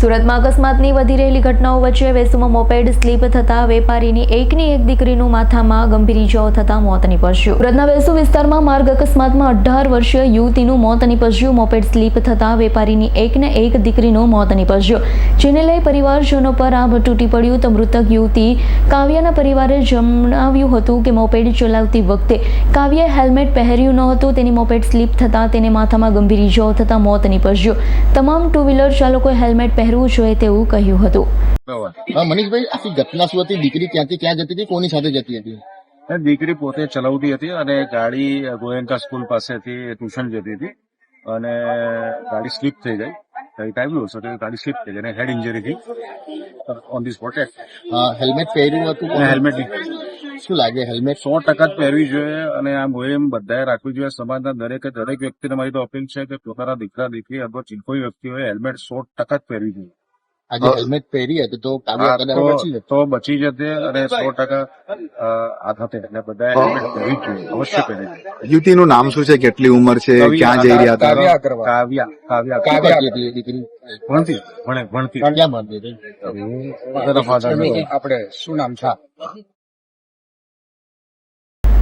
સુરતમાં અકસ્માતની વધી રહેલી ઘટનાઓ વચ્ચે વેસુમાં મોપેડ સ્લીપ થતા વેપારીની એકની એક દીકરીનું માથામાં ગંભીર ઇજાઓ થતા મોત નીપજ્યું. સુરતના વેસુ વિસ્તારમાં માર્ગ અકસ્માતમાં અઢાર વર્ષીય યુવતીનું મોત નીપજ્યું. મોપેડ સ્લીપ થતા વેપારીની એકને એક દીકરીનું મોત નીપજ્યું. જેને લઈ પરિવારજનો પર આભ તૂટી પડ્યું તો મૃતક યુવતી કાવ્યાના પરિવારે જણાવ્યું હતું કે મોપેડ ચલાવતી વખતે કાવ્યાએ હેલ્મેટ પહેર્યું ન હતું. તેની મોપેડ સ્લીપ થતાં તેને માથામાં ગંભીર ઇજાઓ થતાં મોત નીપજ્યું. તમામ ટુ વ્હીલર ચાલકોએ હેલ્મેટ પહેરવું જોઈએ તેવું કહ્યું હતું. હા મનીષભાઈ આખી ઘટના શું હતી? દીકરી ક્યાંથી ક્યાં જતી હતી? કોની સાથે જતી હતી? દીકરી પોતે ચલાવતી હતી અને ગાડી ગોયંકા સ્કૂલ પાસેથી ટ્યુશન જતી હતી અને ગાડી સ્લીપ થઈ ગઈ. ગાડી સ્લીપ થઈ ગઈ અને હેડ ઇન્જરી થી ઓન ધી સ્પોટ હા હેલ્મેટ પહેર્યું હતું અને હેલ્મેટ શું લાગે? હેલ્મેટ સો ટકા જ પહેરવી જોઈએ અને આ મોહિમ બધાએ રાખવી જોઈએ. સમાજના દરેકે દરેક વ્યક્તિને મારી તો અપીલ છે કે પોતાના દીકરા દીકરી અથવા જે કોઈ વ્યક્તિ હોય હેલ્મેટ સો ટકા જ પહેરવી જોઈએ. આજે હેલ્મેટ પહેરી હતી તો તો- બચી જતે. અને સો ટકા આ થતે એટલે બધા હેલ્મેટ પહેરવી જોઈએ અવશ્ય પહેરે જોઈએ. યુવતીનું નામ શું છે? કેટલી ઉંમર છે? ક્યાં જઈ રહ્યા હતા? કાવ્યા કાવ્યા કાવ્યા. કાવ્યા. દીકરી? ભણતી ભણે ભણતી. ક્યાં ભણતી આપણે શું નામ છે?